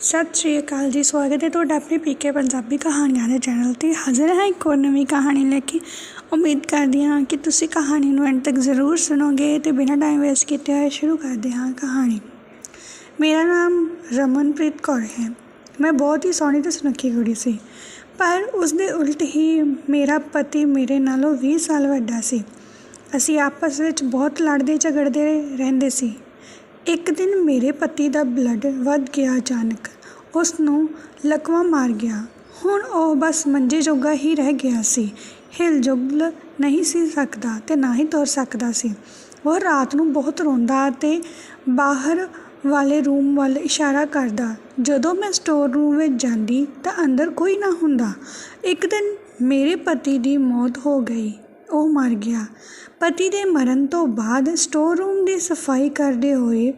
ਸਤਿ ਸ਼੍ਰੀ ਅਕਾਲ ਜੀ, ਸਵਾਗਤ ਹੈ ਤੁਹਾਡਾ ਆਪਣੇ ਪੀਕੇ ਪੰਜਾਬੀ ਕਹਾਣੀਆਂ ਦੇ ਚੈਨਲ 'ਤੇ। ਹਾਜ਼ਰ ਹਾਂ ਇੱਕ ਹੋਰ ਨਵੀਂ ਕਹਾਣੀ ਲੈ ਕੇ। ਉਮੀਦ ਕਰਦੀ ਹਾਂ ਕਿ ਤੁਸੀਂ ਕਹਾਣੀ ਨੂੰ ਅੰਤ ਤੱਕ ਜ਼ਰੂਰ ਸੁਣੋਗੇ ਤੇ ਬਿਨਾਂ ਟਾਈਮ ਵੇਸਟ ਕੀਤੇ ਹੋਏ ਸ਼ੁਰੂ ਕਰਦੇ ਹਾਂ ਕਹਾਣੀ। ਮੇਰਾ ਨਾਮ ਰਮਨਪ੍ਰੀਤ ਕੌਰ ਹੈ। ਮੈਂ ਬਹੁਤ ਹੀ ਸੋਹਣੀ ਤੇ ਸੁਨੱਖੀ ਕੁੜੀ ਸੀ। ਪਰ ਉਸ ਦੇ ਉਲਟ ਹੀ ਮੇਰਾ ਪਤੀ ਮੇਰੇ ਨਾਲੋਂ 20 ਸਾਲ ਵੱਡਾ ਸੀ। ਅਸੀਂ ਆਪਸ ਵਿੱਚ ਬਹੁਤ ਲੜਦੇ ਝਗੜਦੇ ਰਹਿੰਦੇ ਸੀ। ਇੱਕ ਦਿਨ ਮੇਰੇ ਪਤੀ ਦਾ ਬਲੱਡ ਵੱਧ ਗਿਆ ਅਚਾਨਕ। ਉਸ ਨੂੰ ਲਕਵਾ ਮਾਰ ਗਿਆ। ਹੁਣ ਉਹ ਬਸ ਮੰਜੇ ਜੋਗਾ ਹੀ ਰਹਿ ਗਿਆ ਸੀ। ਹਿਲ ਜੁਲ ਨਹੀਂ ਸੀ ਸਕਦਾ ਤੇ ਨਾ ਹੀ ਤੁਰ ਸਕਦਾ ਸੀ। ਉਹ ਰਾਤ ਨੂੰ ਬਹੁਤ ਰੋਂਦਾ ਤੇ ਬਾਹਰ ਵਾਲੇ ਰੂਮ ਵੱਲ ਇਸ਼ਾਰਾ ਕਰਦਾ। ਜਦੋਂ ਮੈਂ ਸਟੋਰ ਰੂਮ ਵਿੱਚ ਜਾਂਦੀ ਤਾਂ ਅੰਦਰ ਕੋਈ ਨਾ ਹੁੰਦਾ। ਇੱਕ ਦਿਨ ਮੇਰੇ ਪਤੀ ਦੀ ਮੌਤ ਹੋ ਗਈ। ਉਹ ਮਰ ਗਿਆ। ਪਤੀ ਦੇ ਮਰਨ ਤੋਂ ਬਾਅਦ ਸਟੋਰ ਰੂਮ ਦੀ ਸਫ਼ਾਈ ਕਰਦੇ ਹੋਏ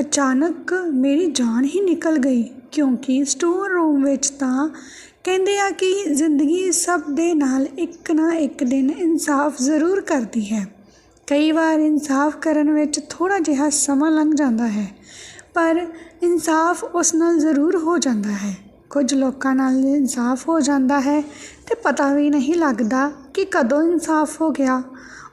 ਅਚਾਨਕ ਮੇਰੀ ਜਾਨ ਹੀ ਨਿਕਲ ਗਈ, ਕਿਉਂਕਿ ਸਟੋਰ ਰੂਮ ਵਿੱਚ ਤਾਂ ਕਹਿੰਦੇ ਆ ਕਿ ਜ਼ਿੰਦਗੀ ਸਭ ਦੇ ਨਾਲ ਇੱਕ ਨਾ ਇੱਕ ਦਿਨ ਇਨਸਾਫ ਜ਼ਰੂਰ ਕਰਦੀ ਹੈ। ਕਈ ਵਾਰ ਇਨਸਾਫ ਕਰਨ ਵਿੱਚ ਥੋੜਾ ਜਿਹਾ ਸਮਾਂ ਲੰਘ ਜਾਂਦਾ ਹੈ, ਪਰ ਇਨਸਾਫ ਉਸ ਨਾਲ ਜ਼ਰੂਰ ਹੋ ਜਾਂਦਾ ਹੈ। ਕੁਝ ਲੋਕਾਂ ਨਾਲ ਇਨਸਾਫ ਹੋ ਜਾਂਦਾ ਹੈ ਤੇ ਪਤਾ ਵੀ ਨਹੀਂ ਲੱਗਦਾ ਕਿ ਕਦੋਂ ਇਨਸਾਫ ਹੋ ਗਿਆ।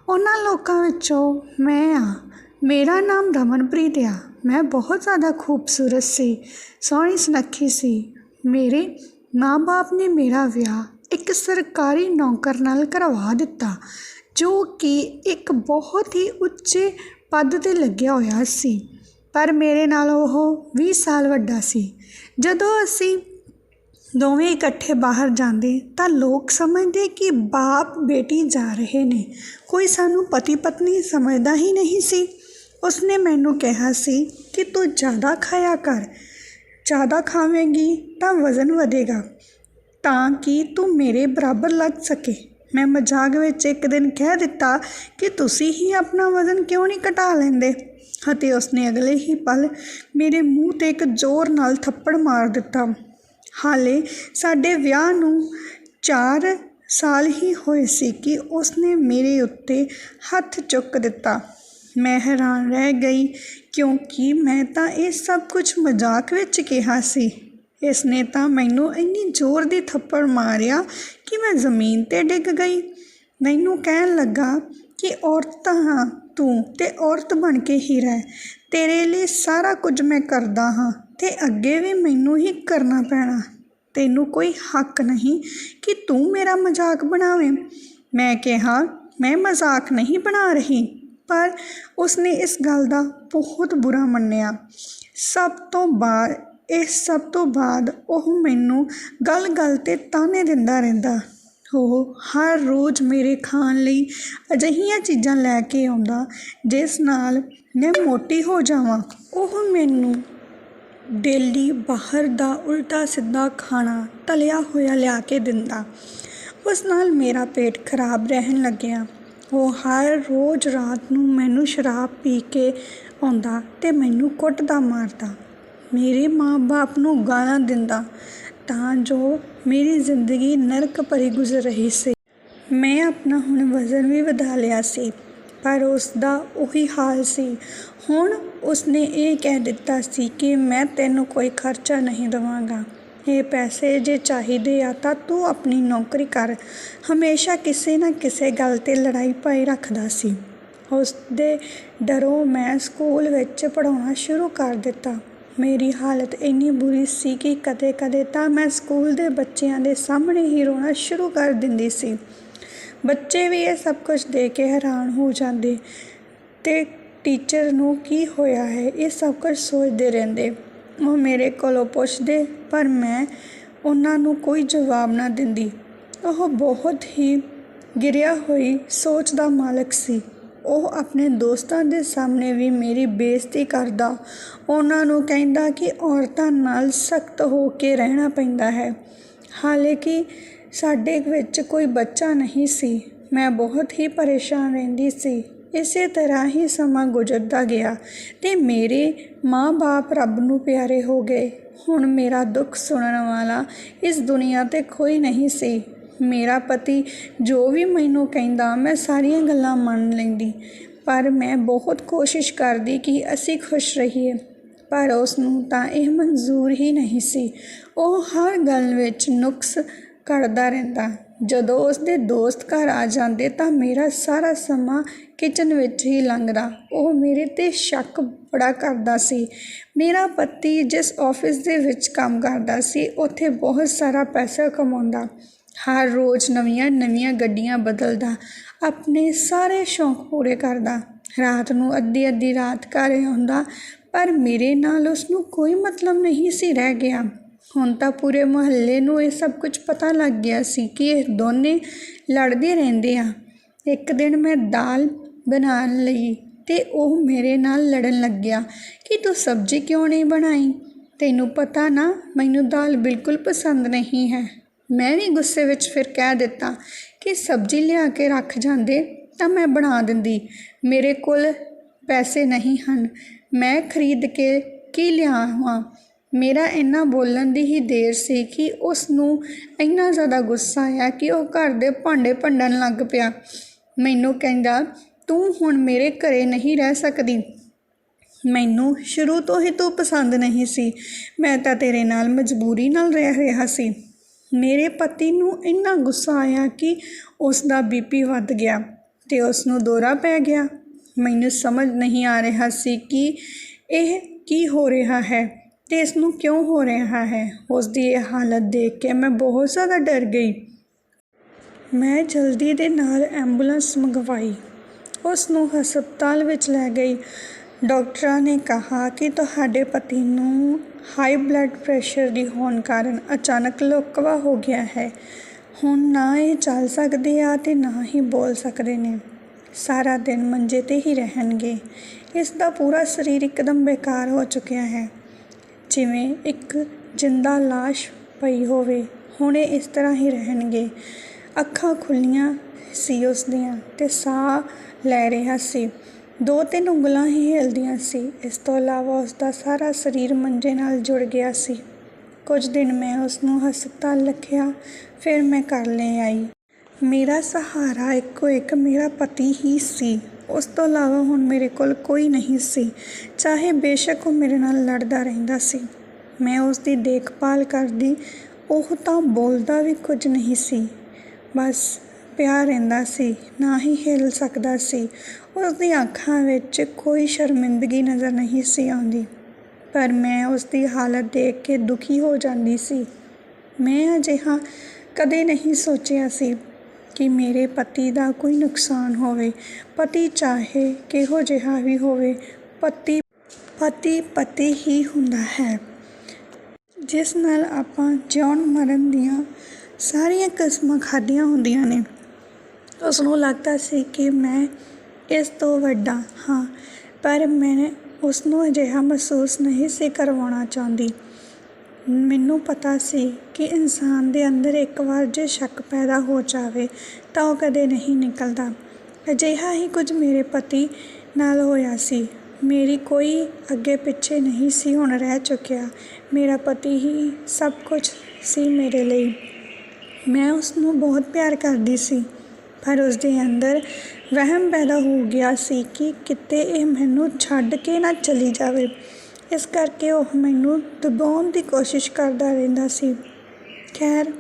ਉਹਨਾਂ ਲੋਕਾਂ ਵਿੱਚੋਂ ਮੈਂ ਹਾਂ। ਮੇਰਾ ਨਾਮ ਰਮਨਪ੍ਰੀਤ ਆ। ਮੈਂ ਬਹੁਤ ਜ਼ਿਆਦਾ ਖੂਬਸੂਰਤ ਸੀ, ਸੋਹਣੀ ਸੁਨੱਖੀ ਸੀ। ਮੇਰੇ ਮਾਂ-ਬਾਪ ਨੇ ਮੇਰਾ ਵਿਆਹ ਇੱਕ ਸਰਕਾਰੀ ਨੌਕਰ ਨਾਲ ਕਰਵਾ ਦਿੱਤਾ, ਜੋ ਕਿ ਇੱਕ ਬਹੁਤ ਹੀ ਉੱਚੇ ਪਦ ਤੇ ਲੱਗਿਆ ਹੋਇਆ ਸੀ। ਪਰ ਮੇਰੇ ਨਾਲ ਉਹ 20 ਸਾਲ ਵੱਡਾ ਸੀ। ਜਦੋਂ ਅਸੀਂ ਦੋਵੇਂ ਇਕੱਠੇ ਬਾਹਰ ਜਾਂਦੇ ਤਾਂ ਲੋਕ ਸਮਝਦੇ ਕਿ ਬਾਪ, ਬੇਟੀ ਜਾ ਰਹੇ ਨੇ। ਕੋਈ ਸਾਨੂੰ ਪਤੀ ਪਤਨੀ ਸਮਝਦਾ ਹੀ ਨਹੀਂ ਸੀ। ਉਸਨੇ ਮੈਨੂੰ ਕਿਹਾ ਸੀ ਕਿ ਤੂੰ ਜ਼ਿਆਦਾ ਖਾਇਆ ਕਰ। ਜ਼ਿਆਦਾ ਖਾਵੇਂਗੀ ਤਾਂ ਵਜ਼ਨ ਵਧੇਗਾ। ਤਾਂ ਕਿ ਤੂੰ ਮੇਰੇ ਬਰਾਬਰ ਲੱਗ ਸਕੇ। ਮੈਂ ਮਜ਼ਾਕ ਵਿੱਚ ਇੱਕ ਦਿਨ ਕਹਿ ਦਿੱਤਾ ਕਿ ਤੁਸੀਂ ਹੀ ਆਪਣਾ ਵਜ਼ਨ ਕਿਉਂ ਨਹੀਂ ਘਟਾ ਲੈਂਦੇ? ਅਤੇ ਉਸਨੇ ਅਗਲੇ ਹੀ ਪਲ ਮੇਰੇ ਮੂੰਹ ਤੇ ਇੱਕ ਜ਼ੋਰ ਨਾਲ ਥੱਪੜ ਮਾਰ ਦਿੱਤਾ। ਹਾਲੇ ਸਾਡੇ ਵਿਆਹ ਨੂੰ ਚਾਰ ਸਾਲ ਹੀ ਹੋਏ ਸੀ ਕਿ ਉਸਨੇ ਮੇਰੇ ਉੱਤੇ ਹੱਥ ਚੁੱਕ ਦਿੱਤਾ। ਮੈਂ ਹੈਰਾਨ ਰਹਿ ਗਈ ਕਿਉਂਕਿ ਮੈਂ ਤਾਂ ਇਹ ਸਭ ਕੁਝ ਮਜ਼ਾਕ ਵਿੱਚ ਕਿਹਾ ਸੀ। ਇਸ ਨੇ ਤਾਂ ਮੈਨੂੰ ਇੰਨੀ ਜ਼ੋਰ ਦੀ ਥੱਪੜ ਮਾਰਿਆ ਕਿ ਮੈਂ ਜ਼ਮੀਨ ਤੇ ਡਿੱਗ ਗਈ। ਮੈਨੂੰ ਕਹਿਣ ਲੱਗਾ ਕਿ ਔਰਤ ਹਾਂ ਤੂੰ ਤੇ ਔਰਤ ਬਣ ਕੇ ਹੀ ਰਹਿ। ਤੇਰੇ ਲਈ ਸਾਰਾ ਕੁਝ ਮੈਂ ਕਰਦਾ ਹਾਂ। ਅਤੇ ਅੱਗੇ ਵੀ ਮੈਨੂੰ ਹੀ ਕਰਨਾ ਪੈਣਾ। ਤੈਨੂੰ ਕੋਈ ਹੱਕ ਨਹੀਂ ਕਿ ਤੂੰ ਮੇਰਾ ਮਜ਼ਾਕ ਬਣਾਵੇਂ। ਮੈਂ ਕਿਹਾ, ਮੈਂ ਮਜ਼ਾਕ ਨਹੀਂ ਬਣਾ ਰਹੀ। ਪਰ ਉਸਨੇ ਇਸ ਗੱਲ ਦਾ ਬਹੁਤ ਬੁਰਾ ਮੰਨਿਆ। ਸਭ ਤੋਂ ਬਾਅਦ ਇਸ ਸਭ ਤੋਂ ਬਾਅਦ ਉਹ ਮੈਨੂੰ ਗੱਲ-ਗੱਲ ਤੇ ਤਾਨੇ ਦਿੰਦਾ ਰਹਿੰਦਾ। ਉਹ ਹਰ ਰੋਜ਼ ਮੇਰੇ ਖਾਣ ਲਈ ਅਜਿਹੀਆਂ ਚੀਜ਼ਾਂ ਲੈ ਕੇ ਆਉਂਦਾ, ਜਿਸ ਨਾਲ ਮੈਂ ਮੋਟੀ ਹੋ ਜਾਵਾਂ। ਉਹ ਮੈਨੂੰ ਡੇਲੀ ਬਾਹਰ ਦਾ ਉਲਟਾ ਸਿੱਧਾ ਖਾਣਾ ਤਲਿਆ ਹੋਇਆ ਲਿਆ ਕੇ ਦਿੰਦਾ। ਉਸ ਨਾਲ ਮੇਰਾ ਪੇਟ ਖਰਾਬ ਰਹਿਣ ਲੱਗਿਆ। ਉਹ ਹਰ ਰੋਜ਼ ਰਾਤ ਨੂੰ ਮੈਨੂੰ ਸ਼ਰਾਬ ਪੀ ਕੇ ਆਉਂਦਾ ਤੇ ਮੈਨੂੰ ਕੁੱਟਦਾ ਮਾਰਦਾ। ਮੇਰੇ ਮਾਂ-ਬਾਪ ਨੂੰ ਗਾਲਾਂ ਦਿੰਦਾ ਤਾਂ ਜੋ ਮੇਰੀ ਜ਼ਿੰਦਗੀ ਨਰਕ ਭਰੀ ਗੁਜ਼ਰ ਰਹੀ ਸੀ। ਮੈਂ ਆਪਣਾ ਹੁਣ ਵਜ਼ਨ ਵੀ ਵਧਾ ਲਿਆ ਸੀ, ਪਰ ਉਸ ਦਾ ਉਹੀ ਹਾਲ ਸੀ। ਹੁਣ ਉਸਨੇ ਇਹ ਕਹਿ ਦਿੱਤਾ ਸੀ ਕਿ ਮੈਂ ਤੈਨੂੰ ਕੋਈ ਖਰਚਾ ਨਹੀਂ ਦੇਵਾਂਗਾ। ਇਹ ਪੈਸੇ ਜੇ ਚਾਹੀਦੇ ਆ ਤਾਂ ਤੂੰ ਆਪਣੀ ਨੌਕਰੀ ਕਰ। ਹਮੇਸ਼ਾ ਕਿਸੇ ਨਾ ਕਿਸੇ ਗੱਲ ਤੇ ਲੜਾਈ ਪਾਈ ਰੱਖਦਾ ਸੀ। ਉਸ ਦੇ ਡਰੋਂ ਮੈਂ ਸਕੂਲ ਵਿੱਚ ਪੜਾਉਣਾ ਸ਼ੁਰੂ ਕਰ ਦਿੱਤਾ। ਮੇਰੀ ਹਾਲਤ ਇੰਨੀ ਬੁਰੀ ਸੀ ਕਿ ਕਦੇ-ਕਦੇ ਤਾਂ ਮੈਂ ਸਕੂਲ ਦੇ ਬੱਚਿਆਂ ਦੇ ਸਾਹਮਣੇ ਹੀ ਰੋਣਾ ਸ਼ੁਰੂ ਕਰ ਦਿੰਦੀ ਸੀ। ਬੱਚੇ ਵੀ ਇਹ ਸਭ ਕੁਝ ਦੇਖ ਕੇ ਹੈਰਾਨ ਹੋ ਜਾਂਦੇ ਤੇ ਟੀਚਰ ਨੂੰ ਕੀ ਹੋਇਆ ਹੈ, ਇਹ ਸਭ ਕੁਝ ਸੋਚਦੇ ਰਹਿੰਦੇ। ਉਹ ਮੇਰੇ ਕੋਲੋਂ ਪੁੱਛਦੇ, ਪਰ ਮੈਂ ਉਹਨਾਂ ਨੂੰ ਕੋਈ ਜਵਾਬ ਨਾ ਦਿੰਦੀ। ਉਹ ਬਹੁਤ ਹੀ ਗਿਰਿਆ ਹੋਈ ਸੋਚ ਦਾ ਮਾਲਕ ਸੀ। ਉਹ ਆਪਣੇ ਦੋਸਤਾਂ ਦੇ ਸਾਹਮਣੇ ਵੀ ਮੇਰੀ ਬੇਇੱਜ਼ਤੀ ਕਰਦਾ। ਉਹਨਾਂ ਨੂੰ ਕਹਿੰਦਾ ਕਿ ਔਰਤਾਂ ਨਾਲ ਸਖਤ ਹੋ ਕੇ ਰਹਿਣਾ ਪੈਂਦਾ ਹੈ। ਹਾਲਾਂਕਿ ਸਾਡੇ ਵਿੱਚ ਕੋਈ ਬੱਚਾ ਨਹੀਂ ਸੀ। ਮੈਂ ਬਹੁਤ ਹੀ ਪਰੇਸ਼ਾਨ ਰਹਿੰਦੀ ਸੀ। ਇਸੇ ਤਰ੍ਹਾਂ ਹੀ ਸਮਾਂ ਗੁਜ਼ਰਦਾ ਗਿਆ ਤੇ ਮੇਰੇ ਮਾਂ-ਬਾਪ ਰੱਬ ਨੂੰ ਪਿਆਰੇ ਹੋ ਗਏ। ਹੁਣ ਮੇਰਾ ਦੁੱਖ ਸੁਣਨ ਵਾਲਾ ਇਸ ਦੁਨੀਆ ਤੇ ਕੋਈ ਨਹੀਂ ਸੀ। ਮੇਰਾ ਪਤੀ ਜੋ ਵੀ ਮੈਨੂੰ ਕਹਿੰਦਾ, ਮੈਂ ਸਾਰੀਆਂ ਗੱਲਾਂ ਮੰਨ ਲੈਂਦੀ, ਪਰ ਮੈਂ ਬਹੁਤ ਕੋਸ਼ਿਸ਼ ਕਰਦੀ ਕਿ ਅਸੀਂ ਖੁਸ਼ ਰਹੀਏ। ਪਰ ਉਸ ਨੂੰ ਤਾਂ ਇਹ ਮਨਜ਼ੂਰ ਹੀ ਨਹੀਂ ਸੀ। ਉਹ ਹਰ ਗੱਲ ਵਿੱਚ ਨੁਕਸ ਕੱਢਦਾ ਰਹਿੰਦਾ। ਜਦੋਂ ਉਸਦੇ ਦੋਸਤ ਘਰ ਆ ਜਾਂਦੇ ਤਾਂ ਮੇਰਾ ਸਾਰਾ ਸਮਾਂ ਕਿਚਨ ਵਿੱਚ ਹੀ ਲੰਘਦਾ। ਉਹ ਮੇਰੇ 'ਤੇ ਸ਼ੱਕ ਬੜਾ ਕਰਦਾ ਸੀ। ਮੇਰਾ ਪਤੀ ਜਿਸ ਆਫਿਸ ਦੇ ਵਿੱਚ ਕੰਮ ਕਰਦਾ ਸੀ, ਉੱਥੇ ਬਹੁਤ ਸਾਰਾ ਪੈਸਾ ਕਮਾਉਂਦਾ। ਹਰ ਰੋਜ਼ ਨਵੀਆਂ ਨਵੀਆਂ ਗੱਡੀਆਂ ਬਦਲਦਾ, ਆਪਣੇ ਸਾਰੇ ਸ਼ੌਂਕ ਪੂਰੇ ਕਰਦਾ। ਰਾਤ ਨੂੰ ਅੱਧੀ ਅੱਧੀ ਰਾਤ ਘਰ ਆਉਂਦਾ, ਪਰ ਮੇਰੇ ਨਾਲ ਉਸ ਨੂੰ ਕੋਈ ਮਤਲਬ ਨਹੀਂ ਸੀ ਰਹਿ ਗਿਆ। ਹੁਣ ਤਾਂ ਪੂਰੇ ਮੁਹੱਲੇ ਨੂੰ ਇਹ ਸਭ ਕੁਝ ਪਤਾ ਲੱਗ ਗਿਆ ਸੀ ਕਿ ਇਹ ਦੋਨੇ ਲੜਦੇ ਰਹਿੰਦੇ ਆ। ਇੱਕ ਦਿਨ ਮੈਂ ਦਾਲ ਬਣਾਉਣ ਲਈ ਤੇ ਉਹ ਮੇਰੇ ਨਾਲ ਲੜਨ ਲੱਗਿਆ ਕਿ ਤੂੰ ਸਬਜ਼ੀ ਕਿਉਂ ਨਹੀਂ ਬਣਾਈ? ਤੈਨੂੰ ਪਤਾ ਨਾ, ਮੈਨੂੰ ਦਾਲ ਬਿਲਕੁਲ ਪਸੰਦ ਨਹੀਂ ਹੈ। ਮੈਂ ਵੀ ਗੁੱਸੇ ਵਿੱਚ ਫਿਰ ਕਹਿ ਦਿੱਤਾ ਕਿ ਸਬਜ਼ੀ ਲਿਆ ਕੇ ਰੱਖ ਜਾਂਦੇ ਤਾਂ ਮੈਂ ਬਣਾ ਦਿੰਦੀ। ਮੇਰੇ ਕੋਲ ਪੈਸੇ ਨਹੀਂ ਹਨ। ਮੈਂ ਖਰੀਦ ਕੇ ਕੀ ਲਿਆਵਾਂ? ਮੇਰਾ ਇੰਨਾ ਬੋਲਣ ਦੀ ਹੀ ਦੇਰ ਸੀ ਕਿ ਉਸ ਨੂੰ ਇੰਨਾ ਜ਼ਿਆਦਾ ਗੁੱਸਾ ਆਇਆ ਕਿ ਉਹ ਘਰ ਦੇ ਭਾਂਡੇ ਭੰਡਣ ਲੱਗ ਪਿਆ। ਮੈਨੂੰ ਕਹਿੰਦਾ, ਤੂੰ ਹੁਣ ਮੇਰੇ ਘਰੇ ਨਹੀਂ ਰਹਿ ਸਕਦੀ। ਮੈਨੂੰ ਸ਼ੁਰੂ ਤੋਂ ਹੀ ਤੂੰ ਪਸੰਦ ਨਹੀਂ ਸੀ। ਮੈਂ ਤਾਂ ਤੇਰੇ ਨਾਲ ਮਜਬੂਰੀ ਨਾਲ ਰਹਿ ਰਿਹਾ ਸੀ। ਮੇਰੇ ਪਤੀ ਨੂੰ ਇੰਨਾ ਗੁੱਸਾ ਆਇਆ ਕਿ ਉਸ ਦਾ ਬੀਪੀ ਵੱਧ ਗਿਆ ਤੇ ਉਸ ਨੂੰ ਦੌਰਾ ਪੈ ਗਿਆ। ਮੈਨੂੰ ਸਮਝ ਨਹੀਂ ਆ ਰਿਹਾ ਸੀ ਕਿ ਇਹ ਕੀ ਹੋ ਰਿਹਾ ਹੈ। ਤੇ ਇਸ ਨੂੰ ਕਿਉਂ ਹੋ ਰਿਹਾ ਹੈ? ਉਸ ਦੀ ਇਹ ਹਾਲਤ ਦੇਖ ਕੇ ਮੈਂ ਬਹੁਤ ਜ਼ਿਆਦਾ ਡਰ ਗਈ। ਮੈਂ ਜਲਦੀ ਦੇ ਨਾਲ ਐਂਬੂਲੈਂਸ ਮੰਗਵਾਈ। ਉਸ ਨੂੰ ਹਸਪਤਾਲ ਵਿੱਚ ਲੈ ਗਈ। ਡਾਕਟਰਾਂ ਨੇ ਕਿਹਾ ਕਿ ਤੁਹਾਡੇ ਪਤੀ ਨੂੰ ਹਾਈ ਬਲੱਡ ਪ੍ਰੈਸ਼ਰ ਦੀ ਹੋਣ ਕਾਰਨ ਅਚਾਨਕ ਲਕਵਾ ਹੋ ਗਿਆ ਹੈ। ਹੁਣ ਨਾ ਇਹ ਚੱਲ ਸਕਦੇ ਆ ਤੇ ਨਾ ਹੀ ਬੋਲ ਸਕਦੇ ਨੇ। ਸਾਰਾ ਦਿਨ ਮੰਜੇ ਤੇ ਹੀ ਰਹਿਣਗੇ। ਇਸ ਦਾ ਪੂਰਾ ਸਰੀਰ ਇੱਕਦਮ ਬੇਕਾਰ ਹੋ ਚੁੱਕਿਆ ਹੈ। ਜਿਵੇਂ ਇੱਕ ਜਿੰਦਾ ਲਾਸ਼ ਪਈ ਹੋਵੇ, ਹੁਣੇ ਇਸ ਤਰ੍ਹਾਂ ਹੀ ਰਹਿਣਗੇ। ਅੱਖਾਂ ਖੁੱਲੀਆਂ ਸੀ ਉਸ ਦੀਆਂ ਤੇ ਸਾਹ ਲੈ ਰਿਹਾ ਸੀ। ਦੋ ਤਿੰਨ ਉਂਗਲਾਂ ਹੀ ਹਿਲਦੀਆਂ ਸੀ। ਇਸ ਤੋਂ ਇਲਾਵਾ ਉਸ ਦਾ ਸਾਰਾ ਸਰੀਰ ਮੰਜੇ ਨਾਲ ਜੁੜ ਗਿਆ ਸੀ। ਕੁਝ ਦਿਨ ਮੈਂ ਉਸ ਨੂੰ ਹਸਪਤਾਲ ਰੱਖਿਆ, ਫਿਰ ਮੈਂ ਘਰ ਲੈ ਆਈ। ਮੇਰਾ ਸਹਾਰਾ ਇੱਕੋ ਇੱਕ ਮੇਰਾ ਪਤੀ ਹੀ ਸੀ। ਉਸ ਤੋਂ ਇਲਾਵਾ ਹੁਣ ਮੇਰੇ ਕੋਲ ਕੋਈ ਨਹੀਂ ਸੀ। ਚਾਹੇ ਬੇਸ਼ੱਕ ਉਹ ਮੇਰੇ ਨਾਲ ਲੜਦਾ ਰਹਿੰਦਾ ਸੀ। ਮੈਂ ਉਸ ਦੀ ਦੇਖਭਾਲ ਕਰਦੀ, ਉਹ ਤਾਂ ਬੋਲਦਾ ਵੀ ਕੁਝ ਨਹੀਂ ਸੀ। ਬਸ ਪਿਆ ਰਹਿੰਦਾ ਸੀ, ਨਾ ਹੀ ਹਿਲ ਸਕਦਾ ਸੀ। ਉਸ ਦੀਆਂ ਅੱਖਾਂ ਵਿੱਚ ਕੋਈ ਸ਼ਰਮਿੰਦਗੀ ਨਜ਼ਰ ਨਹੀਂ ਸੀ ਆਉਂਦੀ। ਪਰ ਮੈਂ ਉਸ ਦੀ ਹਾਲਤ ਦੇਖ ਕੇ ਦੁਖੀ ਹੋ ਜਾਂਦੀ ਸੀ। ਮੈਂ ਅਜਿਹਾ ਕਦੇ ਨਹੀਂ ਸੋਚਿਆ ਸੀ। ਕਿ ਮੇਰੇ ਪਤੀ ਦਾ ਕੋਈ ਨੁਕਸਾਨ ਹੋਵੇ। ਪਤੀ ਚਾਹੇ ਕਿਹੋ ਜਿਹਾ ਵੀ ਹੋਵੇ, ਪਤੀ ਪਤੀ ਪਤੀ ਹੀ ਹੁੰਦਾ ਹੈ। ਜਿਸ ਨਾਲ ਆਪਾਂ ਜਿਉਣ ਮਰਨ ਦੀਆਂ ਸਾਰੀਆਂ ਕਿਸਮਾਂ ਖਾਧੀਆਂ ਹੁੰਦੀਆਂ ਨੇ। ਉਸਨੂੰ ਲੱਗਦਾ ਸੀ ਕਿ ਮੈਂ ਇਸ ਤੋਂ ਵੱਡਾ ਹਾਂ, ਪਰ ਮੈਂ ਉਸਨੂੰ ਅਜਿਹਾ ਮਹਿਸੂਸ ਨਹੀਂ ਸੀ ਕਰਵਾਉਣਾ ਚਾਹੁੰਦੀ। ਮੈਨੂੰ ਪਤਾ ਸੀ ਕਿ ਇਨਸਾਨ ਦੇ ਅੰਦਰ ਇੱਕ ਵਾਰ ਜੇ ਸ਼ੱਕ ਪੈਦਾ ਹੋ ਜਾਵੇ, ਤਾਂ ਉਹ ਕਦੇ ਨਹੀਂ ਨਿਕਲਦਾ। ਅਜਿਹਾ ਹੀ ਕੁਝ ਮੇਰੇ ਪਤੀ ਨਾਲ ਹੋਇਆ ਸੀ। ਮੇਰੀ ਕੋਈ ਅੱਗੇ ਪਿੱਛੇ ਨਹੀਂ ਸੀ ਹੁਣ ਰਹਿ ਚੁੱਕਿਆ। ਮੇਰਾ ਪਤੀ ਹੀ ਸਭ ਕੁਝ ਸੀ ਮੇਰੇ ਲਈ। ਮੈਂ ਉਸ ਨੂੰ ਬਹੁਤ ਪਿਆਰ ਕਰਦੀ ਸੀ, ਪਰ ਉਸ ਦੇ ਅੰਦਰ ਵਹਿਮ ਪੈਦਾ ਹੋ ਗਿਆ ਸੀ ਕਿ ਕਿਤੇ ਇਹ ਮੈਨੂੰ ਛੱਡ ਕੇ ਨਾ ਚਲੀ ਜਾਵੇ। ਇਸ ਕਰਕੇ ਉਹ ਮੈਨੂੰ ਦਬਾਉਣ ਦੀ ਕੋਸ਼ਿਸ਼ ਕਰਦਾ ਰਹਿੰਦਾ ਸੀ। ਖੈਰ,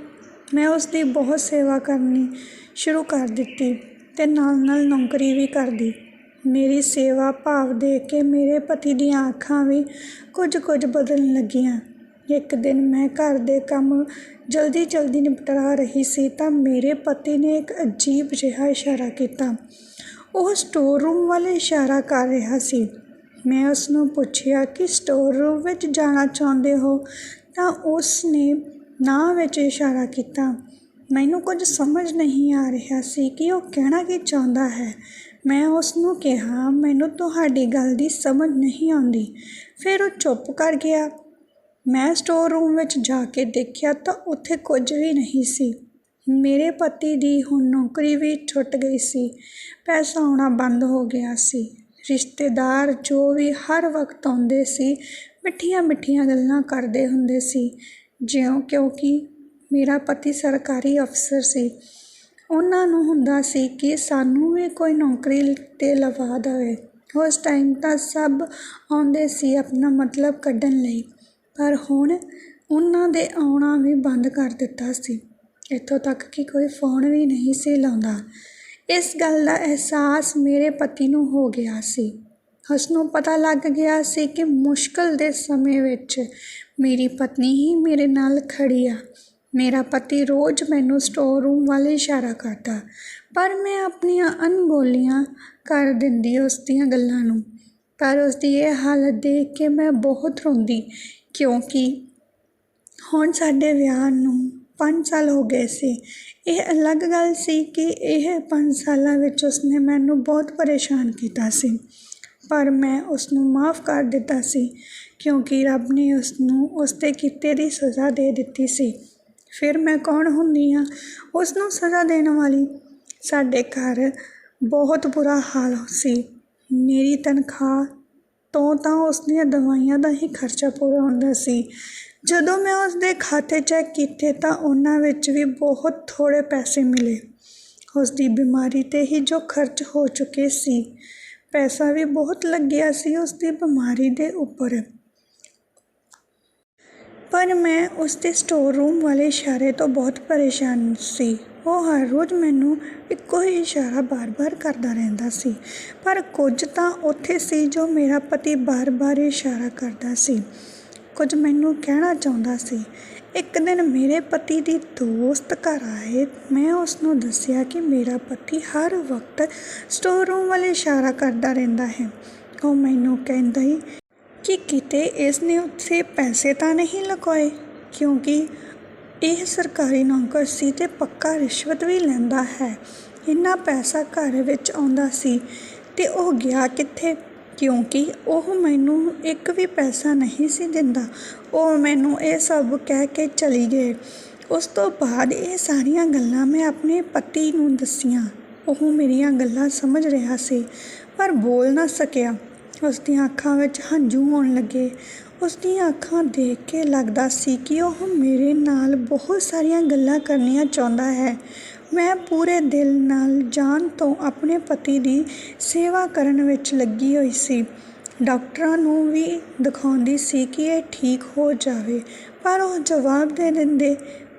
ਮੈਂ ਉਸ ਦੀ ਬਹੁਤ ਸੇਵਾ ਕਰਨੀ ਸ਼ੁਰੂ ਕਰ ਦਿੱਤੀ ਤੇ ਨਾਲ ਨਾਲ ਨੌਕਰੀ ਵੀ ਕਰਦੀ ਮੇਰੀ ਸੇਵਾ ਭਾਵ ਦੇਖ ਕੇ ਮੇਰੇ ਪਤੀ ਦੀਆਂ ਅੱਖਾਂ ਵੀ ਕੁਝ ਕੁਝ ਬਦਲਣ ਲੱਗੀਆਂ। ਇੱਕ ਦਿਨ ਮੈਂ ਘਰ ਦੇ ਕੰਮ ਜਲਦੀ ਜਲਦੀ ਨਿਪਟਾ ਰਹੀ ਸੀ ਤਾਂ ਮੇਰੇ ਪਤੀ ਨੇ ਇੱਕ ਅਜੀਬ ਜਿਹਾ ਇਸ਼ਾਰਾ ਕੀਤਾ। ਉਹ ਸਟੋਰ ਰੂਮ ਵੱਲ ਇਸ਼ਾਰਾ ਕਰ ਰਿਹਾ ਸੀ। ਮੈਂ ਉਸ ਨੂੰ ਪੁੱਛਿਆ ਕਿ ਸਟੋਰ ਰੂਮ ਵਿੱਚ ਜਾਣਾ ਚਾਹੁੰਦੇ ਹੋ? ਤਾਂ ਉਸ ਨੇ ਨਾ ਵਿੱਚ ਇਸ਼ਾਰਾ ਕੀਤਾ। ਮੈਨੂੰ ਕੁਝ ਸਮਝ ਨਹੀਂ ਆ ਰਿਹਾ ਸੀ ਕਿ ਉਹ ਕਹਿਣਾ ਕੀ ਚਾਹੁੰਦਾ ਹੈ। ਮੈਂ ਉਸ ਨੂੰ ਕਿਹਾ, ਮੈਨੂੰ ਤੁਹਾਡੀ ਗੱਲ ਦੀ ਸਮਝ ਨਹੀਂ ਆਉਂਦੀ। ਫਿਰ ਉਹ ਚੁੱਪ ਕਰ ਗਿਆ। ਮੈਂ ਸਟੋਰ ਰੂਮ ਵਿੱਚ ਜਾ ਕੇ ਦੇਖਿਆ ਤਾਂ ਉੱਥੇ ਕੁਝ ਵੀ ਨਹੀਂ ਸੀ। ਮੇਰੇ ਪਤੀ ਦੀ ਹੁਣ ਨੌਕਰੀ ਵੀ ਛੁੱਟ ਗਈ ਸੀ। ਪੈਸਾ ਆਉਣਾ ਬੰਦ ਹੋ ਗਿਆ ਸੀ। ਰਿਸ਼ਤੇਦਾਰ ਜੋ ਵੀ ਹਰ ਵਕਤ ਆਉਂਦੇ ਸੀ, ਮਿੱਠੀਆਂ ਮਿੱਠੀਆਂ ਗੱਲਾਂ ਕਰਦੇ ਹੁੰਦੇ ਸੀ। ਜਿਉਂ ਕਿਉਂਕਿ ਮੇਰਾ ਪਤੀ ਸਰਕਾਰੀ ਅਫਸਰ ਸੀ। ਉਹਨਾਂ ਨੂੰ ਹੁੰਦਾ ਸੀ ਕਿ ਸਾਨੂੰ ਵੀ ਕੋਈ ਨੌਕਰੀ 'ਤੇ ਲਵਾ ਦੇਵੇ। ਉਸ ਟਾਈਮ ਤਾਂ ਸਭ ਆਉਂਦੇ ਸੀ ਆਪਣਾ ਮਤਲਬ ਕੱਢਣ ਲਈ। ਪਰ ਹੁਣ ਉਹਨਾਂ ਦੇ ਆਉਣਾ ਵੀ ਬੰਦ ਕਰ ਦਿੱਤਾ ਸੀ। ਇੱਥੋਂ ਤੱਕ ਕਿ ਕੋਈ ਫੋਨ ਵੀ ਨਹੀਂ ਸੀ ਲਾਉਂਦਾ। ਇਸ ਗੱਲ ਦਾ ਅਹਿਸਾਸ ਮੇਰੇ ਪਤੀ ਨੂੰ ਹੋ ਗਿਆ ਸੀ। ਉਸਨੂੰ ਪਤਾ ਲੱਗ ਗਿਆ ਸੀ ਕਿ ਮੁਸ਼ਕਲ ਦੇ ਸਮੇਂ ਵਿੱਚ ਮੇਰੀ ਪਤਨੀ ਹੀ ਮੇਰੇ ਨਾਲ ਖੜੀ ਆ। ਮੇਰਾ ਪਤੀ ਰੋਜ਼ ਮੈਨੂੰ ਸਟੋਰ ਰੂਮ ਵੱਲ ਇਸ਼ਾਰਾ ਕਰਦਾ, ਪਰ ਮੈਂ ਆਪਣੀਆਂ ਅਣਬੋਲੀਆਂ ਕਰ ਦਿੰਦੀ ਉਸ ਦੀਆਂ ਗੱਲਾਂ ਨੂੰ। ਪਰ ਉਸ ਦੀ ਇਹ ਹਾਲਤ ਦੇਖ ਕੇ ਮੈਂ ਬਹੁਤ ਰੋਂਦੀ, ਕਿਉਂਕਿ ਹੁਣ ਸਾਡੇ ਵਿਆਹ ਨੂੰ 5 ਸਾਲ ਹੋ ਗਏ ਸੀ। ਇਹ ਅਲੱਗ ਗੱਲ ਸੀ ਕਿ ਇਹ 5 ਸਾਲਾਂ ਵਿੱਚ ਉਸਨੇ ਮੈਨੂੰ ਬਹੁਤ ਪਰੇਸ਼ਾਨ ਕੀਤਾ ਸੀ। ਪਰ ਮੈਂ ਉਸ ਨੂੰ ਮਾਫ ਕਰ ਦਿੱਤਾ ਸੀ, ਕਿਉਂਕਿ ਰੱਬ ਨੇ ਉਸ ਨੂੰ ਉਸ ਦੇ ਕੀਤੇ ਦੀ ਸਜ਼ਾ ਦੇ ਦਿੱਤੀ ਸੀ। ਫਿਰ ਮੈਂ ਕੌਣ ਹੁੰਦੀ ਹਾਂ? ਉਸ ਨੂੰ ਸਜ਼ਾ ਦੇਣ ਵਾਲੀ ਸਾਡੇ ਘਰ ਬਹੁਤ ਬੁਰਾ ਹਾਲ ਸੀ। ਮੇਰੀ ਤਨਖਾਹ ਤੋਂ ਤਾਂ ਉਸ ਦੀਆਂ ਦਵਾਈਆਂ ਦਾ ਹੀ ਖਰਚਾ ਪੂਰਾ ਹੁੰਦਾ ਸੀ। ਜਦੋਂ ਮੈਂ ਉਸ ਦੇ ਖਾਤੇ ਚੈੱਕ ਕੀਤੇ ਤਾਂ ਉਹਨਾਂ ਵਿੱਚ ਵੀ ਬਹੁਤ ਥੋੜੇ ਪੈਸੇ ਮਿਲੇ। ਉਸ ਦੀ ਬਿਮਾਰੀ 'ਤੇ ਹੀ ਜੋ ਖਰਚ ਹੋ ਚੁੱਕੇ ਸੀ, ਪੈਸਾ ਵੀ ਬਹੁਤ ਲੱਗਿਆ ਸੀ ਉਸ ਦੀ ਬਿਮਾਰੀ ਦੇ ਉੱਪਰ। ਪਰ ਮੈਂ ਉਸ ਦੇ ਸਟੋਰ ਰੂਮ ਵਾਲੇ ਇਸ਼ਾਰੇ ਤੋਂ ਬਹੁਤ ਪਰੇਸ਼ਾਨ ਸੀ। ਉਹ ਹਰ ਰੋਜ਼ ਮੈਨੂੰ ਇੱਕੋ ਹੀ ਇਸ਼ਾਰਾ ਬਾਰ-ਬਾਰ ਕਰਦਾ ਰਹਿੰਦਾ ਸੀ। ਪਰ ਕੁਝ ਤਾਂ ਉੱਥੇ ਸੀ ਜੋ ਮੇਰਾ ਪਤੀ ਬਾਰ-ਬਾਰ ਇਸ਼ਾਰਾ ਕਰਦਾ ਸੀ। ਕੁਝ ਮੈਨੂੰ ਕਹਿਣਾ ਚਾਹੁੰਦਾ ਸੀ, ਇੱਕ ਦਿਨ ਮੇਰੇ ਪਤੀ ਦੀ ਦੋਸਤ ਘਰ ਆਏ। ਮੈਂ ਉਸ ਨੂੰ ਦੱਸਿਆ ਕਿ ਮੇਰਾ ਪਤੀ ਹਰ ਵਕਤ ਸਟੋਰ ਰੂਮ ਵੱਲ ਇਸ਼ਾਰਾ ਕਰਦਾ ਰਹਿੰਦਾ ਹੈ। ਉਹ ਮੈਨੂੰ ਕਹਿੰਦਾ ਹੀ ਕਿ ਕਿਤੇ ਇਸ ਨੇ ਉੱਥੇ ਪੈਸੇ ਤਾਂ ਨਹੀਂ ਲਗਾਏ? ਕਿਉਂਕਿ ਇਹ ਸਰਕਾਰੀ ਨੌਕਰ ਸੀ ਤੇ ਪੱਕਾ ਰਿਸ਼ਵਤ ਵੀ ਲੈਂਦਾ ਹੈ। ਇੰਨਾ ਪੈਸਾ ਘਰ ਵਿੱਚ ਆਉਂਦਾ ਸੀ ਤੇ ਉਹ ਗਿਆ ਕਿੱਥੇ? ਕਿਉਂਕਿ ਉਹ ਮੈਨੂੰ ਇੱਕ ਵੀ ਪੈਸਾ ਨਹੀਂ ਸੀ ਦਿੰਦਾ। ਉਹ ਮੈਨੂੰ ਇਹ ਸਭ ਕਹਿ ਕੇ ਚਲੀ ਗਏ। ਉਸ ਤੋਂ ਬਾਅਦ ਇਹ ਸਾਰੀਆਂ ਗੱਲਾਂ ਮੈਂ ਆਪਣੇ ਪਤੀ ਨੂੰ ਦੱਸੀਆਂ। ਉਹ ਮੇਰੀਆਂ ਗੱਲਾਂ ਸਮਝ ਰਿਹਾ ਸੀ, ਪਰ ਬੋਲ ਨਾ ਸਕਿਆ। ਉਸ ਦੀਆਂ ਅੱਖਾਂ ਵਿੱਚ ਹੰਝੂ ਹੋਣ ਲੱਗੇ। ਉਸ ਦੀਆਂ ਅੱਖਾਂ ਦੇਖ ਕੇ ਲੱਗਦਾ ਸੀ ਕਿ ਉਹ ਮੇਰੇ ਨਾਲ ਬਹੁਤ ਸਾਰੀਆਂ ਗੱਲਾਂ ਕਰਨੀਆਂ ਚਾਹੁੰਦਾ ਹੈ। ਮੈਂ ਪੂਰੇ ਦਿਲ ਨਾਲ ਜਾਨ ਤੋਂ ਆਪਣੇ ਪਤੀ ਦੀ ਸੇਵਾ ਕਰਨ ਵਿੱਚ ਲੱਗੀ ਹੋਈ ਸੀ। ਡਾਕਟਰਾਂ ਨੂੰ ਵੀ ਦਿਖਾਉਂਦੀ ਸੀ ਕਿ ਇਹ ਠੀਕ ਹੋ ਜਾਵੇ, ਪਰ ਉਹ ਜਵਾਬ ਦੇ ਦਿੰਦੇ,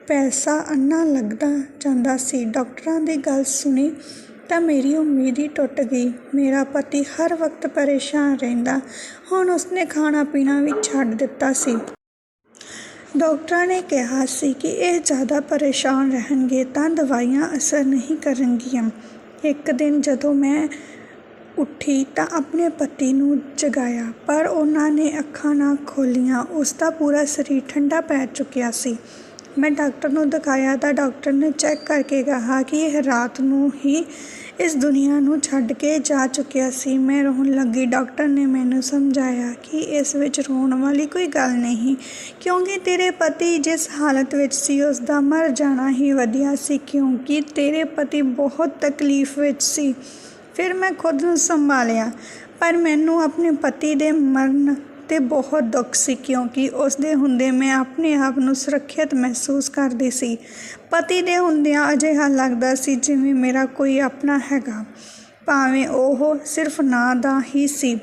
ਪੈਸਾ ਅੰਨਾ ਲੱਗਦਾ ਜਾਂਦਾ ਸੀ। ਡਾਕਟਰਾਂ ਦੀ ਗੱਲ ਸੁਣੀ ਤਾਂ ਮੇਰੀ ਉਮੀਦ ਹੀ ਟੁੱਟ ਗਈ। ਮੇਰਾ ਪਤੀ ਹਰ ਵਕਤ ਪਰੇਸ਼ਾਨ ਰਹਿੰਦਾ। ਹੁਣ ਉਸਨੇ ਖਾਣਾ ਪੀਣਾ ਵੀ ਛੱਡ ਦਿੱਤਾ ਸੀ। ਡਾਕਟਰਾਂ ਨੇ ਕਿਹਾ ਸੀ ਕਿ ਇਹ ਜ਼ਿਆਦਾ ਪਰੇਸ਼ਾਨ ਰਹਿਣਗੇ ਤਾਂ ਦਵਾਈਆਂ ਅਸਰ ਨਹੀਂ ਕਰਨਗੀਆਂ। ਇੱਕ ਦਿਨ ਜਦੋਂ ਮੈਂ ਉੱਠੀ ਤਾਂ ਆਪਣੇ ਪਤੀ ਨੂੰ ਜਗਾਇਆ, ਪਰ ਉਹਨਾਂ ਨੇ ਅੱਖਾਂ ਨਾ ਖੋਲੀਆਂ ਉਸ ਦਾ ਪੂਰਾ ਸਰੀਰ ਠੰਡਾ ਪੈ ਚੁੱਕਿਆ ਸੀ। ਮੈਂ ਡਾਕਟਰ ਨੂੰ ਦਿਖਾਇਆ ਤਾਂ ਡਾਕਟਰ ਨੇ ਚੈੱਕ ਕਰਕੇ ਕਿਹਾ ਕਿ ਇਹ ਰਾਤ ਨੂੰ ਹੀ ਇਸ ਦੁਨੀਆ ਨੂੰ ਛੱਡ ਕੇ ਜਾ ਚੁੱਕਿਆ ਸੀ। ਮੈਂ ਰੋਣ ਲੱਗੀ। ਡਾਕਟਰ ਨੇ ਮੈਨੂੰ ਸਮਝਾਇਆ ਕਿ ਇਸ ਵਿੱਚ ਰੋਣ ਵਾਲੀ ਕੋਈ ਗੱਲ ਨਹੀਂ, ਕਿਉਂਕਿ ਤੇਰੇ ਪਤੀ ਜਿਸ ਹਾਲਤ ਵਿੱਚ ਸੀ ਉਸ ਦਾ ਮਰ ਜਾਣਾ ਹੀ ਵਧੀਆ ਸੀ, ਕਿਉਂਕਿ ਤੇਰੇ ਪਤੀ ਬਹੁਤ ਤਕਲੀਫ ਵਿੱਚ ਸੀ। ਫਿਰ ਮੈਂ ਖੁਦ ਨੂੰ ਸੰਭਾਲਿਆ, ਪਰ ਮੈਨੂੰ ਆਪਣੇ ਪਤੀ ਦੇ ਮਰਨ 'ਤੇ ਬਹੁਤ ਦੁੱਖ ਸੀ ਕਿਉਂਕਿ ਉਸ ਦੇ ਹੁੰਦੇ ਮੈਂ ਆਪਣੇ ਆਪ ਨੂੰ ਸੁਰੱਖਿਅਤ ਮਹਿਸੂਸ ਕਰਦੀ ਸੀ। ਪਤੀ ਦੇ ਹੁੰਦਿਆਂ ਅਜਿਹਾ ਲੱਗਦਾ ਸੀ ਜਿਵੇਂ ਮੇਰਾ ਕੋਈ ਆਪਣਾ ਹੈਗਾ। ਭਾਵੇਂ ਉਹ ਸਿਰਫ ਨਾਂ ਦਾ ਹੀ ਸੀ।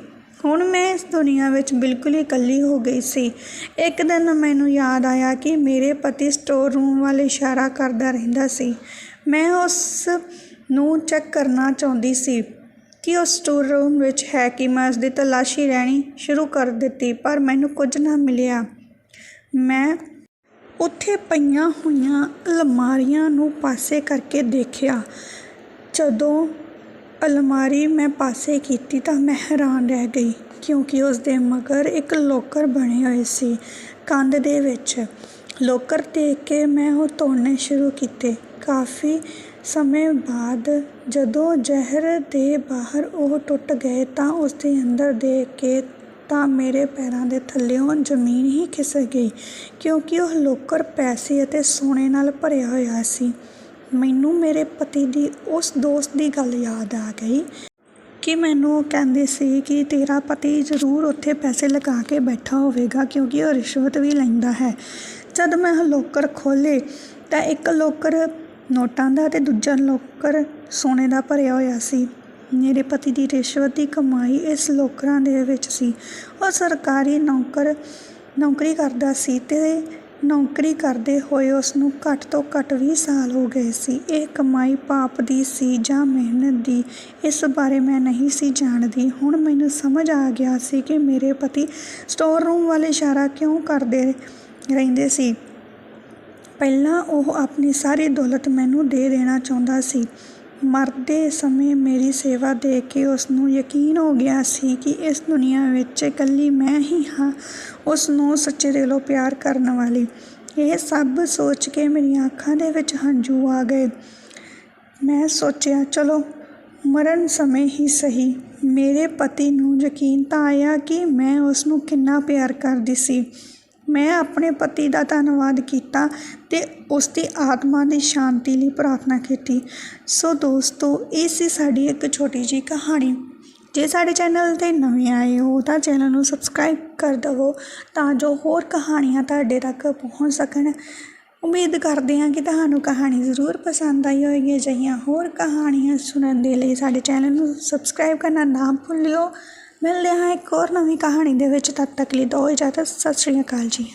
ਹੁਣ ਮੈਂ ਇਸ ਦੁਨੀਆ ਵਿੱਚ ਬਿਲਕੁਲ ਹੀ ਇਕੱਲੀ ਹੋ ਗਈ ਸੀ। ਇੱਕ ਦਿਨ ਮੈਨੂੰ ਯਾਦ ਆਇਆ ਕਿ ਮੇਰੇ ਪਤੀ ਸਟੋਰ ਰੂਮ ਵੱਲ ਇਸ਼ਾਰਾ ਕਰਦਾ ਰਹਿੰਦਾ ਸੀ। ਮੈਂ ਉਸ ਨੂੰ ਚੈੱਕ ਕਰਨਾ ਚਾਹੁੰਦੀ ਸੀ। ਕਿ ਉਹ ਸਟੋਰ ਰੂਮ ਵਿੱਚ ਹੈ ਕਿ ਮੈਂ ਉਸ ਦੀ ਤਲਾਸ਼ੀ ਰਹਿਣੀ ਸ਼ੁਰੂ ਕਰ ਦਿੱਤੀ, ਪਰ ਮੈਨੂੰ ਕੁਝ ਨਾ ਮਿਲਿਆ। ਮੈਂ ਉੱਥੇ ਪਈਆਂ ਹੋਈਆਂ ਅਲਮਾਰੀਆਂ ਨੂੰ ਪਾਸੇ ਕਰਕੇ ਦੇਖਿਆ। ਜਦੋਂ ਅਲਮਾਰੀ ਮੈਂ ਪਾਸੇ ਕੀਤੀ ਤਾਂ ਮੈਂ ਹੈਰਾਨ ਰਹਿ ਗਈ, ਕਿਉਂਕਿ ਉਸ ਦੇ ਮਗਰ ਇੱਕ ਲੋਕਰ ਬਣੇ ਹੋਏ ਸੀ ਕੰਧ ਦੇ ਵਿੱਚ। ਲੋਕਰ ਦੇਖ ਕੇ ਮੈਂ ਉਹ ਤੋੜਨੇ ਸ਼ੁਰੂ ਕੀਤੇ। ਕਾਫੀ ਸਮੇਂ ਬਾਅਦ ਜਦੋਂ ਜ਼ਹਿਰ ਦੇ ਬਾਹਰ ਉਹ ਟੁੱਟ ਗਏ ਤਾਂ ਉਸਦੇ ਅੰਦਰ ਦੇਖ ਕੇ ਤਾਂ ਮੇਰੇ ਪੈਰਾਂ ਦੇ ਥੱਲਿਓਂ ਜ਼ਮੀਨ ਹੀ ਖਿਸਕ ਗਈ, ਕਿਉਂਕਿ ਉਹ ਲੋਕਰ ਪੈਸੇ ਅਤੇ ਸੋਨੇ ਨਾਲ ਭਰਿਆ ਹੋਇਆ ਸੀ। ਮੈਨੂੰ ਮੇਰੇ ਪਤੀ ਦੀ, ਉਸ ਦੋਸਤ ਦੀ ਗੱਲ ਯਾਦ ਆ ਗਈ ਕਿ ਮੈਨੂੰ ਉਹ ਕਹਿੰਦੇ ਸੀ ਕਿ ਤੇਰਾ ਪਤੀ ਜ਼ਰੂਰ ਉੱਥੇ ਪੈਸੇ ਲਗਾ ਕੇ ਬੈਠਾ ਹੋਵੇਗਾ, ਕਿਉਂਕਿ ਉਹ ਰਿਸ਼ਵਤ ਵੀ ਲੈਂਦਾ ਹੈ। ਜਦ ਮੈਂ ਉਹ ਲੋਕਰ ਖੋਲ੍ਹੇ ਤਾਂ ਇੱਕ ਲੋਕਰ ਨੋਟਾਂ ਦਾ ਅਤੇ ਦੂਜਾ ਲੋਕਰ ਸੋਨੇ ਦਾ ਭਰਿਆ ਹੋਇਆ ਸੀ। ਮੇਰੇ ਪਤੀ ਦੀ ਰਿਸ਼ਵਤ ਦੀ ਕਮਾਈ ਇਸ ਲੋਕਰਾਂ ਦੇ ਵਿੱਚ ਸੀ। ਉਹ ਸਰਕਾਰੀ ਨੌਕਰ, ਨੌਕਰੀ ਕਰਦਾ ਸੀ ਤੇ ਨੌਕਰੀ ਕਰਦੇ ਹੋਏ ਉਸ ਨੂੰ ਘੱਟ ਤੋਂ ਘੱਟ 20 ਸਾਲ ਹੋ ਗਏ ਸੀ। ਇਹ ਕਮਾਈ ਪਾਪ ਦੀ ਸੀ ਜਾਂ ਮਿਹਨਤ ਦੀ, ਇਸ ਬਾਰੇ ਮੈਂ ਨਹੀਂ ਸੀ ਜਾਣਦੀ। ਹੁਣ ਮੈਨੂੰ ਸਮਝ ਆ ਗਿਆ ਸੀ ਕਿ ਮੇਰੇ ਪਤੀ ਸਟੋਰ ਰੂਮ ਵੱਲ ਇਸ਼ਾਰਾ ਕਿਉਂ ਕਰਦੇ ਰਹਿੰਦੇ ਸੀ। ਪਹਿਲਾਂ ਉਹ ਆਪਣੀ ਸਾਰੀ ਦੌਲਤ ਮੈਨੂੰ ਦੇ ਦੇਣਾ ਚਾਹੁੰਦਾ ਸੀ। ਮਰਦੇ ਸਮੇਂ ਮੇਰੀ ਸੇਵਾ ਦੇਖ ਕੇ ਉਸ ਨੂੰ ਯਕੀਨ ਹੋ ਗਿਆ ਸੀ ਕਿ ਇਸ ਦੁਨੀਆ ਵਿੱਚ ਇਕੱਲੀ ਮੈਂ ਹੀ ਹਾਂ ਉਸ ਨੂੰ ਸੱਚੇ ਦਿਲੋਂ ਪਿਆਰ ਕਰਨ ਵਾਲੀ। ਇਹ ਸਭ ਸੋਚ ਕੇ ਮੇਰੀਆਂ ਅੱਖਾਂ ਦੇ ਵਿੱਚ ਹੰਝੂ ਆ ਗਏ। ਮੈਂ ਸੋਚਿਆ, ਚਲੋ, ਮਰਨ ਸਮੇਂ ਹੀ ਸਹੀ। ਮੇਰੇ ਪਤੀ ਨੂੰ ਯਕੀਨ ਤਾਂ ਆਇਆ ਕਿ ਮੈਂ ਉਸ ਨੂੰ ਕਿੰਨਾ ਪਿਆਰ ਕਰਦੀ ਸੀ। ਮੈਂ ਆਪਣੇ ਪਤੀ ਦਾ ਧੰਨਵਾਦ ਕੀਤਾ ਅਤੇ ਉਸ ਦੀ ਆਤਮਾ ਦੀ ਸ਼ਾਂਤੀ ਲਈ ਪ੍ਰਾਰਥਨਾ ਕੀਤੀ। ਸੋ ਦੋਸਤੋ, ਇਹ ਸੀ ਸਾਡੀ ਇੱਕ ਛੋਟੀ ਜਿਹੀ ਕਹਾਣੀ। ਜੇ ਸਾਡੇ ਚੈਨਲ 'ਤੇ ਨਵੇਂ ਆਏ ਹੋ ਤਾਂ ਚੈਨਲ ਨੂੰ ਸਬਸਕ੍ਰਾਈਬ ਕਰ ਦਵੋ ਤਾਂ ਜੋ ਹੋਰ ਕਹਾਣੀਆਂ ਤੁਹਾਡੇ ਤੱਕ ਪਹੁੰਚ ਸਕਣ। ਉਮੀਦ ਕਰਦੇ ਹਾਂ ਕਿ ਤੁਹਾਨੂੰ ਕਹਾਣੀ ਜ਼ਰੂਰ ਪਸੰਦ ਆਈ ਹੋਵੇਗੀ। ਅਜਿਹੀਆਂ ਹੋਰ ਕਹਾਣੀਆਂ ਸੁਣਨ ਦੇ ਲਈ ਸਾਡੇ ਚੈਨਲ ਨੂੰ ਸਬਸਕ੍ਰਾਈਬ ਕਰਨਾ ਨਾ ਭੁੱਲਿਓ। ਮਿਲਦੇ ਹਾਂ ਇੱਕ ਹੋਰ ਨਵੀਂ ਕਹਾਣੀ ਦੇ ਵਿੱਚ। ਤਦ ਤੱਕ ਲਈ ਦੋ ਇਜਾਜ਼ਤ। ਸਤਿ ਸ਼੍ਰੀ ਅਕਾਲ ਜੀ।